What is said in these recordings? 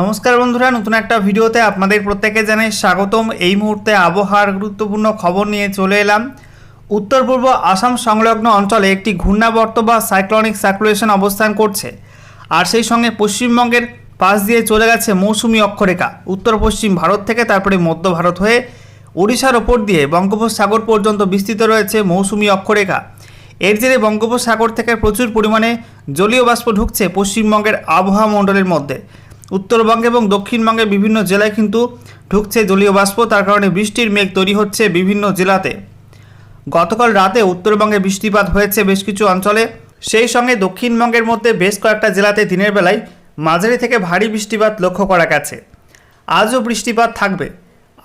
নমস্কার বন্ধুরা, নতুন একটা ভিডিওতে আপনাদের প্রত্যেকে জানাই স্বাগতম। এই মুহূর্তে আবহাওয়ার গুরুত্বপূর্ণ খবর নিয়ে চলে এলাম। উত্তর পূর্ব আসাম সংলগ্ন অঞ্চলে একটি ঘূর্ণাবর্ত বা সাইক্লনিক সার্কুলেশন অবস্থান করছে আর সেই সঙ্গে পশ্চিমবঙ্গের পাশ দিয়ে চলে গেছে মৌসুমি অক্ষরেখা। উত্তর পশ্চিম ভারত থেকে তারপরে মধ্য ভারত হয়ে ওড়িশার ওপর দিয়ে বঙ্গোপসাগর পর্যন্ত বিস্তৃত রয়েছে মৌসুমি অক্ষরেখা। এর জেরে বঙ্গোপসাগর থেকে প্রচুর পরিমাণে জলীয় বাষ্প ঢুকছে পশ্চিমবঙ্গের আবহাওয়া মণ্ডলের মধ্যে। উত্তরবঙ্গে এবং দক্ষিণবঙ্গের বিভিন্ন জেলায় কিন্তু ঢুকছে জলীয় বাষ্প। তার কারণে বৃষ্টির মেঘ তৈরি হচ্ছে বিভিন্ন জেলাতে। গতকাল রাতে উত্তরবঙ্গে বৃষ্টিপাত হয়েছে বেশ কিছু অঞ্চলে। সেই সঙ্গে দক্ষিণবঙ্গের মধ্যে বেশ কয়েকটা জেলাতে দিনের বেলায় মাঝারি থেকে ভারী বৃষ্টিপাত লক্ষ্য করা গেছে। আজও বৃষ্টিপাত থাকবে।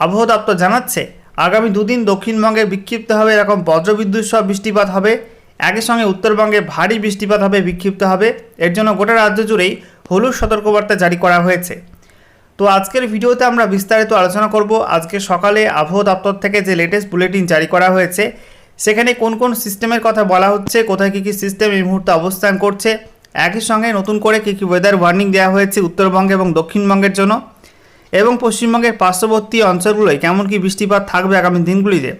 আবহাওয়া দপ্তর জানাচ্ছে, আগামী দুদিন দক্ষিণবঙ্গে বিক্ষিপ্তভাবে এরকম বজ্রবিদ্যুৎ সহ বৃষ্টিপাত হবে। একই সঙ্গে উত্তরবঙ্গে ভারী বৃষ্টিপাত হবে, বিক্ষিপ্ত হবে। এর জন্য গোটা রাজ্য জুড়েই হলুদ সতর্কবার্তা জারি করা হয়েছে। তো আজকের ভিডিওতে আমরা বিস্তারিত আলোচনা করব আজকে সকালে আবহাওয়া দপ্তর থেকে যে লেটেস্ট বুলেটিন জারি করা হয়েছে, সেখানে কোন কোন সিস্টেমের কথা বলা হচ্ছে, কোথায় কী কী সিস্টেম এই মুহূর্তে অবস্থান করছে, একই সঙ্গে নতুন করে কী কী ওয়েদার ওয়ার্নিং দেওয়া হয়েছে উত্তরবঙ্গে এবং দক্ষিণবঙ্গের জন্য এবং পশ্চিমবঙ্গের পার্শ্ববর্তী অঞ্চলগুলোয় কেমন কী বৃষ্টিপাত থাকবে আগামী দিনগুলিতে।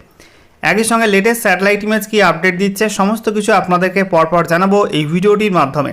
একই সঙ্গে লেটেস্ট স্যাটেলাইট ইমেজ কী আপডেট দিচ্ছে, সমস্ত কিছু আপনাদেরকে পরপর জানাব এই ভিডিওটির মাধ্যমে।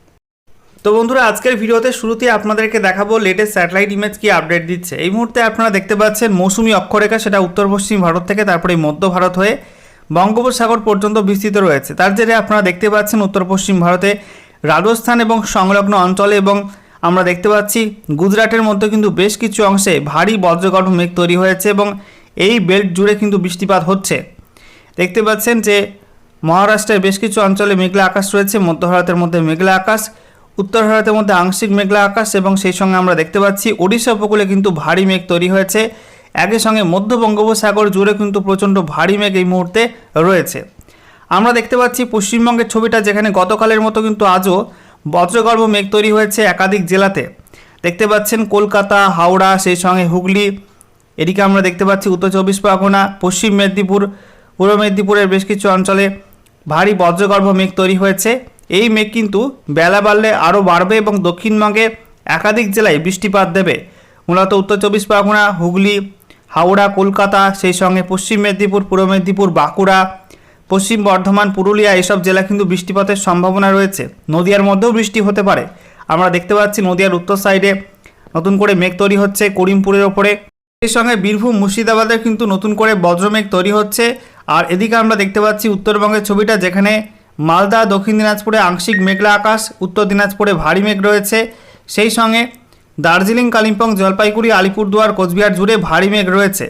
তো বন্ধুরা, আজকের ভিডিওতে শুরুতে আপনাদেরকে দেখাবো লেটেস্ট স্যাটেলাইট ইমেজ কি আপডেট দিচ্ছে। এই মুহূর্তে আপনারা দেখতে পাচ্ছেন মৌসুমি অক্ষরেখা, সেটা উত্তর, পশ্চিম ভারত থেকে তারপরে মধ্য ভারত হয়ে বঙ্গোপসাগর পর্যন্ত বিস্তৃত রয়েছে। তার জেরে আপনারা দেখতে পাচ্ছেন উত্তর, পশ্চিম ভারতে রাজস্থান এবং সংলগ্ন অঞ্চলে এবং আমরা দেখতে পাচ্ছি গুজরাটের মধ্যে কিন্তু বেশ কিছু অংশে ভারী বজ্রগঠ মেঘ তৈরি হয়েছে এবং এই বেল্ট জুড়ে কিন্তু বৃষ্টিপাত হচ্ছে। দেখতে পাচ্ছেন যে মহারাষ্ট্রের বেশ কিছু অঞ্চলে মেঘলা আকাশ রয়েছে, মধ্য ভারতের মধ্যে মেঘলা আকাশ উত্তর ভারতের মধ্যে আংশিক মেঘলা আকাশ এবং সেই সঙ্গে আমরা দেখতে পাচ্ছি ওড়িশা উপকূলে কিন্তু ভারী মেঘ তৈরি হয়েছে। একই সঙ্গে মধ্য বঙ্গোপসাগর জুড়ে কিন্তু প্রচণ্ড ভারী মেঘ এই মুহূর্তে রয়েছে। আমরা দেখতে পাচ্ছি পশ্চিমবঙ্গের ছবিটা যেখানে গতকালের মতো কিন্তু আজও বজ্রগর্ভ মেঘ তৈরি হয়েছে একাধিক জেলাতে। দেখতে পাচ্ছেন কলকাতা, হাওড়া, সেই সঙ্গে হুগলি, এদিকে আমরা দেখতে পাচ্ছি উত্তর চব্বিশ পরগনা, পশ্চিম মেদিনীপুর, পূর্ব মেদিনীপুরের বেশ কিছু অঞ্চলে ভারী বজ্রগর্ভ মেঘ তৈরি হয়েছে। এই মেঘ কিন্তু বেলা বাড়লে আরও বাড়বে এবং দক্ষিণবঙ্গে একাধিক জেলায় বৃষ্টিপাত দেবে। মূলত উত্তর চব্বিশ পরগনা, হুগলি, হাওড়া, কলকাতা, সেই সঙ্গে পশ্চিম মেদিনীপুর, পূর্ব মেদিনীপুর, বাঁকুড়া, পশ্চিম বর্ধমান, পুরুলিয়া এসব জেলা কিন্তু বৃষ্টিপাতের সম্ভাবনা রয়েছে। নদিয়ার মধ্যেও বৃষ্টি হতে পারে। আমরা দেখতে পাচ্ছি নদিয়ার উত্তর সাইডে নতুন করে মেঘ তৈরি হচ্ছে করিমপুরের ওপরে। এর সঙ্গে বীরভূম মুর্শিদাবাদের কিন্তু নতুন করে বজ্রমেঘ তৈরি হচ্ছে। আর এদিকে আমরা দেখতে পাচ্ছি উত্তরবঙ্গের ছবিটা যেখানে মালদা, দক্ষিণ দিনাজপুরে আংশিক মেঘলা আকাশ, উত্তর দিনাজপুরে ভারী মেঘ রয়েছে। সেই সঙ্গে দার্জিলিং, কালিম্পং, জলপাইগুড়ি, আলিপুরদুয়ার, কোচবিহার জুড়ে ভারী মেঘ রয়েছে।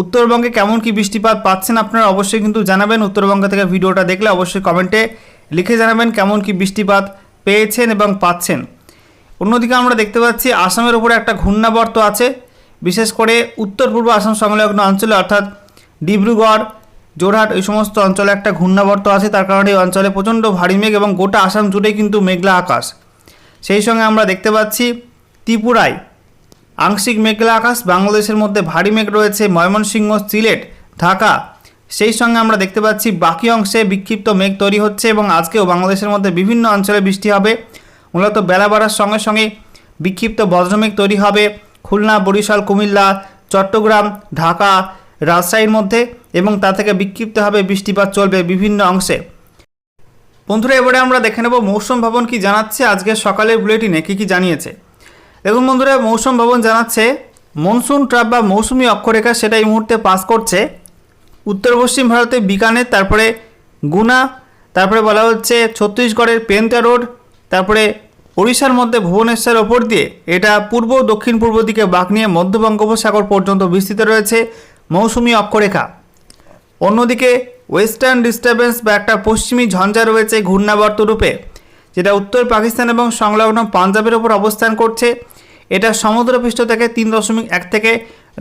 উত্তরবঙ্গে কেমন কি বৃষ্টিপাত পাচ্ছেন আপনারা অবশ্যই কিন্তু জানাবেন। উত্তরবঙ্গ থেকে ভিডিওটা দেখলে অবশ্যই কমেন্টে লিখে জানাবেন কেমন কি বৃষ্টিপাত পেয়েছেন এবং পাচ্ছেন। অন্যদিকে আমরা দেখতে পাচ্ছি, আসামের উপরে একটা ঘূর্ণাবর্ত আছে। বিশেষ করে উত্তর পূর্ব আসাম সংলগ্ন অঞ্চলে, অর্থাৎ ডিব্রুগড় জোরহাট, এই সমস্ত অঞ্চলে একটা ঘূর্ণাবর্ত আছে, তার কারণে এই অঞ্চলে প্রচণ্ড ভারী মেঘ এবং গোটা আসাম জুড়ে কিন্তু মেঘলা আকাশ। সেই সঙ্গে আমরা দেখতে পাচ্ছি ত্রিপুরায় আংশিক মেঘলা আকাশ, বাংলাদেশের মধ্যে ভারী মেঘ রয়েছে, ময়মনসিংহ, সিলেট, ঢাকা। সেই সঙ্গে আমরা দেখতে পাচ্ছি বাকি অংশে বিক্ষিপ্ত মেঘ তৈরি হচ্ছে এবং আজকেও বাংলাদেশের মধ্যে বিভিন্ন অঞ্চলে বৃষ্টি হবে। মূলত বেলা বাড়ার সঙ্গে সঙ্গে বিক্ষিপ্ত বজ্রমেঘ তৈরি হবে। খুলনা, বরিশাল, কুমিল্লা, চট্টগ্রাম, ঢাকা রাজশাহীর মধ্যে এবং তা থেকে বিক্ষিপ্তভাবে বৃষ্টিপাত চলবে বিভিন্ন অংশে। বন্ধুরা, এবারে আমরা দেখে নেব মৌসুম ভবন কি জানাচ্ছে আজকে সকালের বুলেটিনে, কী কী জানিয়েছে। দেখুন বন্ধুরা, মৌসুম ভবন জানাচ্ছে মনসুন ট্রাপ বা মৌসুমি অক্ষরেখা সেটা এই মুহূর্তে পাস করছে। উত্তর পশ্চিম ভারতে বিকানের তারপরে গুনা, তারপরে বলা হচ্ছে ছত্তিশগড়ের পেন্টা রোড, তারপরে ওড়িশার মধ্যে ভুবনেশ্বর ওপর দিয়ে, এটা পূর্ব দক্ষিণ পূর্ব দিকে বাঁক নিয়ে মধ্য বঙ্গোপসাগর পর্যন্ত বিস্তৃত রয়েছে। মৌসুমি অক্ষরেখা। অন্যদিকে ওয়েস্টার্ন ডিস্টারবেন্স বা একটা পশ্চিমী ঝঞ্ঝা রয়েছে ঘূর্ণাবর্ত রূপে, যেটা উত্তর পাকিস্তান এবং সংলগ্ন পাঞ্জাবের ওপর অবস্থান করছে। এটা সমুদ্রপৃষ্ঠ থেকে তিন দশমিক এক থেকে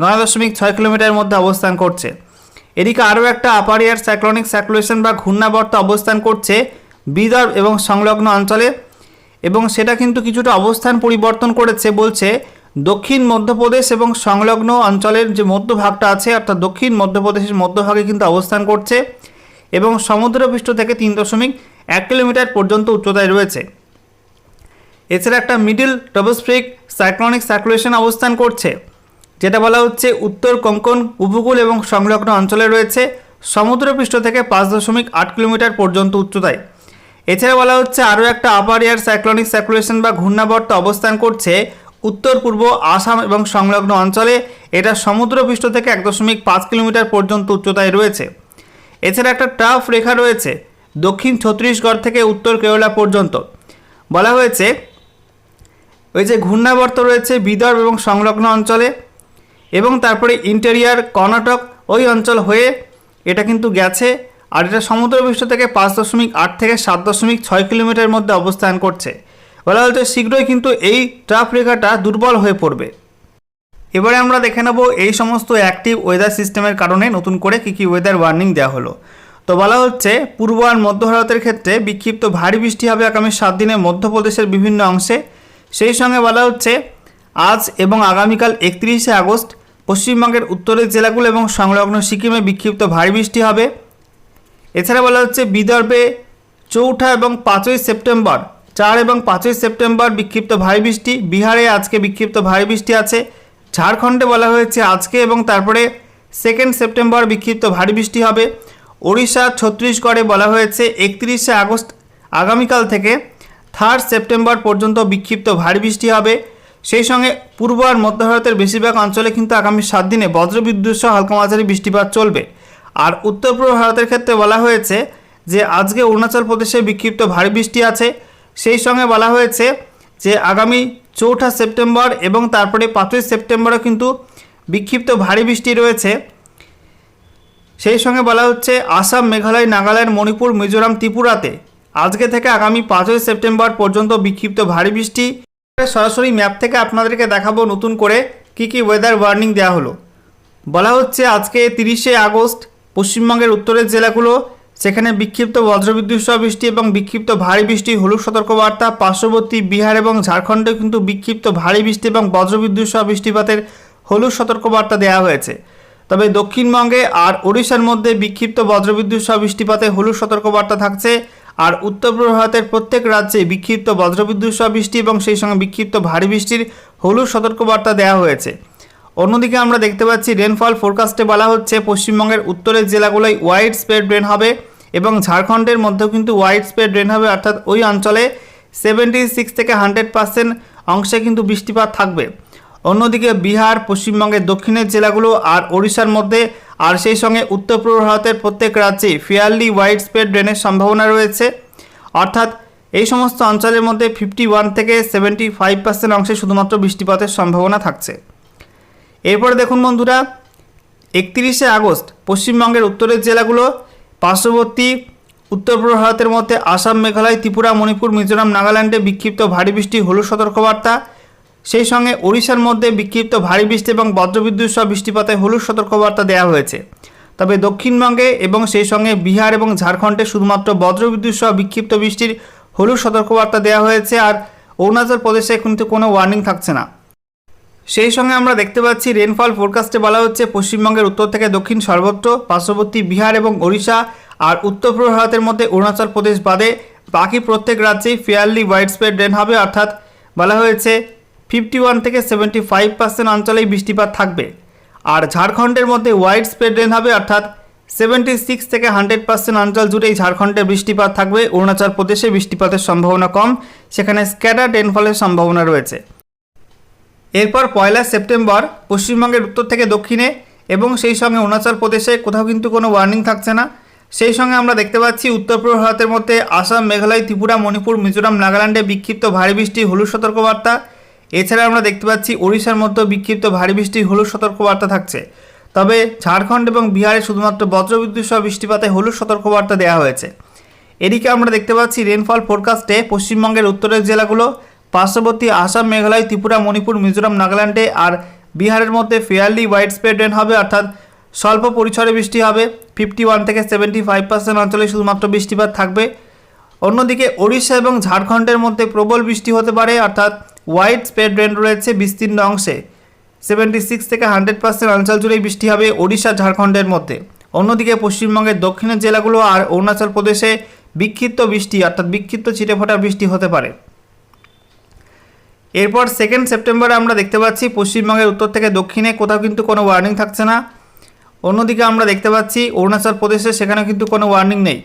নয় দশমিক ছয় কিলোমিটারের মধ্যে অবস্থান করছে। এদিকে আরও একটা আপার এয়ার সাইক্লনিক সার্কুলেশন বা ঘূর্ণাবর্ত অবস্থান করছে বিদর্ভ এবং সংলগ্ন অঞ্চলে, এবং সেটা কিন্তু কিছুটা অবস্থান পরিবর্তন করেছে বলছে দক্ষিণ মধ্যপ্রদেশ এবং সংলগ্ন অঞ্চলের যে মধ্যভাগটা আছে, অর্থাৎ দক্ষিণ মধ্যপ্রদেশের মধ্যভাগে কিন্তু অবস্থান করছে এবং সমুদ্রপৃষ্ঠ থেকে তিন দশমিক এক কিলোমিটার পর্যন্ত উচ্চতায় রয়েছে। এছাড়া একটা মিডিল ট্রবোস্ফিরিক সাইক্লনিক সার্কুলেশন অবস্থান করছে, যেটা বলা হচ্ছে উত্তর কোঙ্কন উপকূল এবং সংলগ্ন অঞ্চলে রয়েছে, সমুদ্রপৃষ্ঠ থেকে পাঁচ দশমিক আট কিলোমিটার পর্যন্ত উচ্চতায়। এছাড়া বলা হচ্ছে আরও একটা আপার এয়ার সাইক্লনিক সার্কুলেশন বা ঘূর্ণাবর্ত অবস্থান করছে উত্তর, পূর্ব, আসাম এবং সংলগ্ন অঞ্চলে এটা সমুদ্রপৃষ্ঠ থেকে এক দশমিক পাঁচ কিলোমিটার পর্যন্ত উচ্চতায় রয়েছে। এছাড়া একটা টাফ রেখা রয়েছে দক্ষিণ ছত্তিশগড় থেকে উত্তর কেরলা পর্যন্ত। বলা হয়েছে, ওই যে ঘূর্ণাবর্ত রয়েছে বিদর্ভ এবং সংলগ্ন অঞ্চলে এবং তারপরে ইন্টেরিয়ার কর্ণাটক ওই অঞ্চল হয়ে এটা কিন্তু গেছে আর এটা সমুদ্রপৃষ্ঠ থেকে পাঁচ দশমিক আট থেকে সাত দশমিক ছয় কিলোমিটারের মধ্যে অবস্থান করছে। বলা হচ্ছে শীঘ্রই কিন্তু এই ট্রাফ রেখাটা দুর্বল হয়ে পড়বে। এবারে আমরা দেখে নেব এই সমস্ত অ্যাক্টিভ ওয়েদার সিস্টেমের কারণে নতুন করে কী কী ওয়েদার ওয়ার্নিং দেওয়া হলো। তো বলা হচ্ছে, পূর্ব আর মধ্য ভারতের ক্ষেত্রে বিক্ষিপ্ত ভারী বৃষ্টি হবে আগামী সাত দিনে মধ্যপ্রদেশের বিভিন্ন অংশে। সেই সঙ্গে বলা হচ্ছে, আজ এবং আগামীকাল একত্রিশে আগস্ট পশ্চিমবঙ্গের উত্তরের জেলাগুলো এবং সংলগ্ন সিকিমে বিক্ষিপ্ত ভারী বৃষ্টি হবে। এছাড়া বলা হচ্ছে, বিদর্ভে চৌঠা এবং পাঁচই সেপ্টেম্বর চার এবং পাঁচই সেপ্টেম্বর বিক্ষিপ্ত ভারী বৃষ্টি। বিহারে আজকে বিক্ষিপ্ত ভারী বৃষ্টি আছে। ঝাড়খণ্ডে বলা হয়েছে আজকে এবং তারপরে সেকেন্ড সেপ্টেম্বর বিক্ষিপ্ত ভারী বৃষ্টি হবে। ওড়িশা, ছত্তিশগড়ে বলা হয়েছে একত্রিশে আগস্ট আগামীকাল থেকে থার্ড সেপ্টেম্বর পর্যন্ত বিক্ষিপ্ত ভারী বৃষ্টি হবে। সেই সঙ্গে পূর্ব আর মধ্য ভারতের বেশিরভাগ অঞ্চলে কিন্তু আগামী সাত দিনে বজ্রবিদ্যুৎ সহ হালকা মাঝারি বৃষ্টিপাত চলবে। আর উত্তর পূর্ব ভারতের ক্ষেত্রে বলা হয়েছে যে আজকে অরুণাচল প্রদেশে বিক্ষিপ্ত ভারী বৃষ্টি আছে। সেই সঙ্গে বলা হয়েছে যে আগামী চৌঠা সেপ্টেম্বর এবং তারপরে পাঁচই সেপ্টেম্বরও কিন্তু বিক্ষিপ্ত ভারী বৃষ্টি রয়েছে। সেই সঙ্গে বলা হচ্ছে, আসাম, মেঘালয়, নাগাল্যান্ড, মণিপুর, মিজোরাম, ত্রিপুরাতে আজকে থেকে আগামী পাঁচই সেপ্টেম্বর পর্যন্ত বিক্ষিপ্ত ভারী বৃষ্টি। সরাসরি ম্যাপ থেকে আপনাদেরকে দেখাবো নতুন করে কি কি ওয়েদার ওয়ার্নিং দেওয়া হলো। বলা হচ্ছে, আজকে তিরিশে আগস্ট পশ্চিমবঙ্গের উত্তরের জেলাগুলো সেখানে বিক্ষিপ্ত বজ্রবিদ্যুৎ সহ বৃষ্টি এবং বিক্ষিপ্ত ভারী বৃষ্টি, হলুদ সতর্কবার্তা, পার্শ্ববর্তী বিহার এবং ঝাড়খণ্ডে কিন্তু বিক্ষিপ্ত ভারী বৃষ্টি এবং বজ্রবিদ্যুৎ সহ বৃষ্টিপাতের হলুদ সতর্কবার্তা দেওয়া হয়েছে। তবে দক্ষিণবঙ্গে আর ওড়িশার মধ্যে বিক্ষিপ্ত বজ্রবিদ্যুৎ সহ বৃষ্টিপাতে হলুদ সতর্কবার্তা থাকছে আর উত্তর পূর্ব ভারতের প্রত্যেক রাজ্যে বিক্ষিপ্ত বজ্রবিদ্যুৎ সহ বৃষ্টি এবং সেই সঙ্গে বিক্ষিপ্ত ভারী বৃষ্টির হলুদ সতর্কবার্তা দেওয়া হয়েছে। অন্যদিকে আমরা দেখতে পাচ্ছি রেনফল ফোরকাস্টে বলা হচ্ছে পশ্চিমবঙ্গের উত্তরের জেলাগুলোয় ওয়াইড স্প্রেড রেন হবে এবং ঝাড়খণ্ডের মধ্যেও কিন্তু ওয়াইড স্প্রেড রেন হবে, অর্থাৎ ওই অঞ্চলে সেভেন্টি সিক্স থেকে হান্ড্রেড পার্সেন্ট অংশে কিন্তু বৃষ্টিপাত থাকবে। অন্যদিকে বিহার, পশ্চিমবঙ্গের দক্ষিণের জেলাগুলো আর ওড়িশার মধ্যে আর সেই সঙ্গে উত্তর পূর্ব ভারতের প্রত্যেক রাজ্যে ফেয়ারলি ওয়াইড স্প্রেড রেনের সম্ভাবনা রয়েছে। অর্থাৎ এই সমস্ত অঞ্চলের মধ্যে ফিফটি ওয়ান থেকে সেভেন্টি ফাইভ পার্সেন্ট অংশে শুধুমাত্র বৃষ্টিপাতের সম্ভাবনা থাকছে। এরপরে দেখুন বন্ধুরা, একত্রিশে আগস্ট পশ্চিমবঙ্গের উত্তরের জেলাগুলো, পার্শ্ববর্তী উত্তর পূর্ব ভারতের মধ্যে আসাম, মেঘালয়, ত্রিপুরা, মণিপুর, মিজোরাম, নাগাল্যান্ডে বিক্ষিপ্ত ভারী বৃষ্টি, হলুদ সতর্কবার্তা। সেই সঙ্গে ওড়িশার মধ্যে বিক্ষিপ্ত ভারী বৃষ্টি এবং বজ্রবিদ্যুৎ সহ বৃষ্টিপাতে হলুদ সতর্কবার্তা দেওয়া হয়েছে। তবে দক্ষিণবঙ্গে এবং সেই সঙ্গে বিহার এবং ঝাড়খণ্ডে শুধুমাত্র বজ্রবিদ্যুৎ সহ বিক্ষিপ্ত বৃষ্টির হলুদ সতর্কবার্তা দেওয়া হয়েছে। আর অরুণাচল প্রদেশে কিন্তু কোনো ওয়ার্নিং থাকছে না। সেই সঙ্গে আমরা দেখতে পাচ্ছি রেনফল ফোরকাস্টে বলা হচ্ছে পশ্চিমবঙ্গের উত্তর থেকে দক্ষিণ সর্বত্র, পার্শ্ববর্তী বিহার এবং ওড়িশা আর উত্তর পূর্ব ভারতের মধ্যে অরুণাচল প্রদেশ বাদে বাকি প্রত্যেক রাজ্যেই ফেয়ারলি ওয়াইড স্প্রেড রেন হবে, অর্থাৎ বলা হয়েছে ফিফটি ওয়ান থেকে সেভেন্টি ফাইভ পার্সেন্ট অঞ্চলেই বৃষ্টিপাত থাকবে। আর ঝাড়খণ্ডের মধ্যে ওয়াইড স্প্রেড রেন হবে, অর্থাৎ সেভেন্টি সিক্স থেকে হান্ড্রেড পার্সেন্ট অঞ্চল জুড়েই ঝাড়খণ্ডে বৃষ্টিপাত থাকবে, অরুণাচল প্রদেশে বৃষ্টিপাতের সম্ভাবনা কম, সেখানে স্ক্যাটার রেনফলের সম্ভাবনা রয়েছে। এরপর পয়লা সেপ্টেম্বর পশ্চিমবঙ্গের উত্তর থেকে দক্ষিণে এবং সেই সঙ্গে অরুণাচল প্রদেশে কোথাও কিন্তু কোনো ওয়ার্নিং থাকছে না। সেই সঙ্গে আমরা দেখতে পাচ্ছি উত্তর পূর্ব ভারতের মধ্যে আসাম, মেঘালয়, ত্রিপুরা, মণিপুর, মিজোরাম, নাগাল্যান্ডে বিক্ষিপ্ত ভারী বৃষ্টি, হলুদ সতর্কবার্তা। এছাড়া আমরা দেখতে পাচ্ছি ওড়িশার মধ্যে বিক্ষিপ্ত ভারী বৃষ্টি, হলুদ সতর্কবার্তা থাকছে। তবে ঝাড়খণ্ড এবং বিহারে শুধুমাত্র বজ্রবিদ্যুৎ সহ বৃষ্টিপাতে হলুদ সতর্কবার্তা দেওয়া হয়েছে। এদিকে আমরা দেখতে পাচ্ছি রেনফল ফোরকাস্টে পশ্চিমবঙ্গের উত্তরের জেলাগুলো পার্শ্ববর্তী আসাম, মেঘালয়, ত্রিপুরা, মণিপুর, মিজোরাম, নাগাল্যান্ডে আর বিহারের মধ্যে ফেয়ারলি ওয়াইড স্প্রেড রেন হবে, অর্থাৎ স্বল্প পরিসরে বৃষ্টি হবে। ফিফটি ওয়ান থেকে সেভেন্টি ফাইভ পার্সেন্ট অঞ্চলে শুধুমাত্র বৃষ্টিপাত থাকবে। অন্যদিকে ওড়িশা এবং ঝাড়খণ্ডের মধ্যে প্রবল বৃষ্টি হতে পারে, অর্থাৎ হোয়াইট স্প্রেড রেন রয়েছে বিস্তীর্ণ অংশে। সেভেন্টি সিক্স থেকে হান্ড্রেড পার্সেন্ট অঞ্চল জুড়েই বৃষ্টি হবে ওড়িশা, ঝাড়খণ্ডের মধ্যে। অন্যদিকে পশ্চিমবঙ্গের দক্ষিণের জেলাগুলো আর অরুণাচল প্রদেশে বিক্ষিপ্ত বৃষ্টি, অর্থাৎ বিক্ষিপ্ত ছিটেফোঁটা বৃষ্টি হতে পারে। এরপর সেকেন্ড সেপ্টেম্বরে আমরা দেখতে পাচ্ছি পশ্চিমবঙ্গের উত্তর থেকে দক্ষিণে কোথাও কিন্তু কোনো ওয়ার্নিং থাকছে না। অন্যদিকে আমরা দেখতে পাচ্ছি অরুণাচল প্রদেশে সেখানেও কিন্তু কোনো ওয়ার্নিং নেই।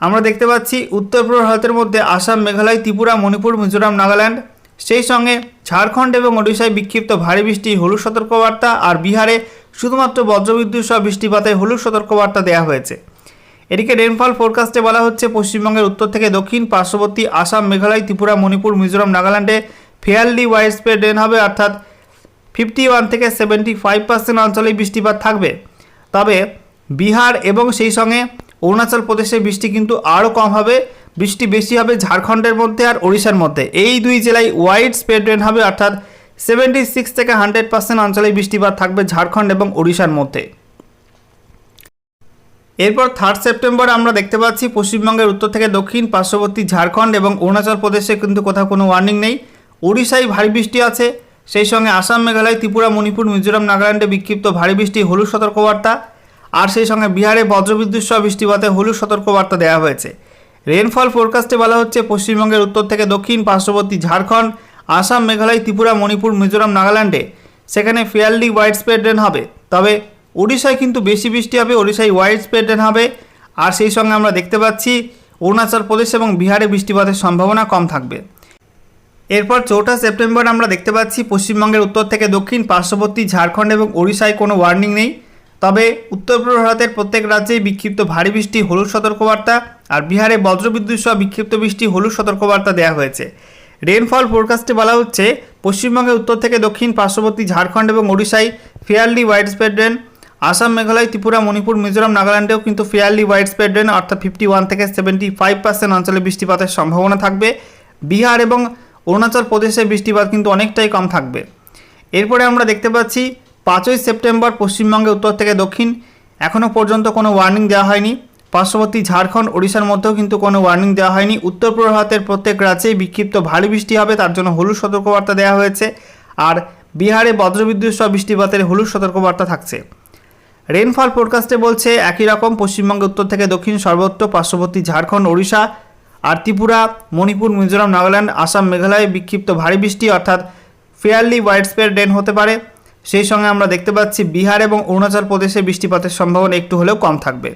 আমরা দেখতে পাচ্ছি উত্তর পূর্ব ভারতের মধ্যে আসাম, মেঘালয়, ত্রিপুরা, মণিপুর, মিজোরাম, নাগাল্যান্ড। সেই সঙ্গে ঝাড়খণ্ড এবং ওড়িশায় বিক্ষিপ্ত ভারী বৃষ্টি, হলুদ সতর্কবার্তা আর বিহারে শুধুমাত্র বজ্রবিদ্যুৎ সহ বৃষ্টিপাতে হলুদ সতর্কবার্তা দেওয়া হয়েছে। এদিকে রেনফল ফোরকাস্টে বলা হচ্ছে পশ্চিমবঙ্গের উত্তর থেকে দক্ষিণ, পার্শ্ববর্তী আসাম, মেঘালয়, ত্রিপুরা, মণিপুর, মিজোরাম, নাগাল্যান্ডে ফেয়ারলি ওয়াইড স্প্রেড রেন হবে, অর্থাৎ ফিফটি ওয়ান থেকে সেভেন্টি ফাইভ পার্সেন্ট অঞ্চলেই বৃষ্টিপাত থাকবে। তবে বিহার এবং সেই সঙ্গে অরুণাচল প্রদেশে বৃষ্টি কিন্তু আরও কম হবে, বৃষ্টি বেশি হবে ঝাড়খণ্ডের মধ্যে আর ওড়িশার মধ্যে। এই দুই জেলায় ওয়াইড স্প্রেড রেন হবে, অর্থাৎ সেভেন্টি সিক্স থেকে হান্ড্রেড পার্সেন্ট অঞ্চলেই বৃষ্টিপাত থাকবে ঝাড়খণ্ড এবং ওড়িশার মধ্যে। এরপর থার্ড সেপ্টেম্বর আমরা দেখতে পাচ্ছি পশ্চিমবঙ্গের উত্তর থেকে দক্ষিণ, পার্শ্ববর্তী ঝাড়খণ্ড এবং অরুণাচল প্রদেশে কিন্তু কোথাও কোনো ওয়ার্নিং নেই। ওড়িশায় ভারী বৃষ্টি আছে, সেই সঙ্গে আসাম, মেঘালয়, ত্রিপুরা, মণিপুর, মিজোরাম, নাগাল্যান্ডে বিক্ষিপ্ত ভারী বৃষ্টি, হলুদ সতর্কবার্তা আর সেই সঙ্গে বিহারে বজ্রবিদ্যুৎ সহ বৃষ্টিপাতে হলুদ সতর্কবার্তা দেওয়া হয়েছে। রেনফল ফোরকাস্টে বলা হচ্ছে পশ্চিমবঙ্গের উত্তর থেকে দক্ষিণ, পার্শ্ববর্তী ঝাড়খণ্ড, আসাম, মেঘালয়, ত্রিপুরা, মণিপুর, মিজোরাম, নাগাল্যান্ডে। সেখানে ফেয়ারলি ওয়াইড স্প্রেড রেন হবে। তবে ওড়িশায় কিন্তু বেশি বৃষ্টি হবে, ওড়িশায় ওয়াইড স্প্রেড হবে। আর সেই সঙ্গে আমরা দেখতে পাচ্ছি, অরুণাচল প্রদেশ এবং বিহারে বৃষ্টিপাতের সম্ভাবনা কম থাকবে। এরপর চৌঠা সেপ্টেম্বর আমরা দেখতে পাচ্ছি, পশ্চিমবঙ্গের উত্তর থেকে দক্ষিণ, পার্শ্ববর্তী ঝাড়খণ্ড এবং ওড়িশায় কোনো ওয়ার্নিং নেই। তবে উত্তর পূর্ব ভারতের প্রত্যেক রাজ্যেই বিক্ষিপ্ত ভারী বৃষ্টি, হলুদ সতর্কবার্তা আর বিহারে বজ্রবিদ্যুৎ সহ বিক্ষিপ্ত বৃষ্টি, হলুদ সতর্কবার্তা দেওয়া হয়েছে। রেনফল ফোরকাস্টে বলা হচ্ছে, পশ্চিমবঙ্গের উত্তর থেকে দক্ষিণ, পার্শ্ববর্তী ঝাড়খণ্ড এবং ওড়িশায় fairly wide spread rain Assam, Meghalaya, Tripura, Manipur, Mizoram, নাগাল্যান্ডেও কিন্তু ফেয়ারলি ওয়াইড স্প্রেড রেন অর্থাৎ ফিফটি ওয়ান থেকে সেভেন্টি ফাইভ পার্সেন্ট অঞ্চলে বৃষ্টিপাতের সম্ভাবনা থাকবে। বিহার এবং অরুণাচল প্রদেশে বৃষ্টিপাত কিন্তু অনেকটাই কম থাকবে। এরপরে আমরা দেখতে পাচ্ছি, পাঁচই সেপ্টেম্বর পশ্চিমবঙ্গে, উত্তর থেকে দক্ষিণ। এখনও পর্যন্ত কোনো ওয়ার্নিং দেওয়া হয়নি। পার্শ্ববর্তী ঝাড়খণ্ড, ওড়িশার মধ্যেও কিন্তু কোনো ওয়ার্নিং দেওয়া হয়নি। উত্তর পূর্ব ভারতের প্রত্যেক রাজ্যেই বিক্ষিপ্ত ভারী বৃষ্টি হবে, তার জন্য হলুদ সতর্কবার্তা দেওয়া হয়েছে। আর বিহারে বজ্রবিদ্যুৎ সহ বৃষ্টিপাতের হলুদ সতর্কবার্তা থাকছে। রেনফল ফোরকাস্টে বলছে, একই রকম পশ্চিমবঙ্গ উত্তর থেকে দক্ষিণ সর্বত্র পার্শ্ববর্তী ঝাড়খণ্ড, ওড়িশা আর ত্রিপুরা, মণিপুর, মিজোরাম, নাগাল্যান্ড, আসাম, মেঘালয়ে বিক্ষিপ্ত ভারী বৃষ্টি অর্থাৎ ফেয়ারলি ওয়াইড স্প্রেড রেন হতে পারে। সেই সঙ্গে আমরা দেখতে পাচ্ছি বিহার এবং অরুণাচল প্রদেশে বৃষ্টিপাতের সম্ভাবনা একটু হলেও কম থাকবে।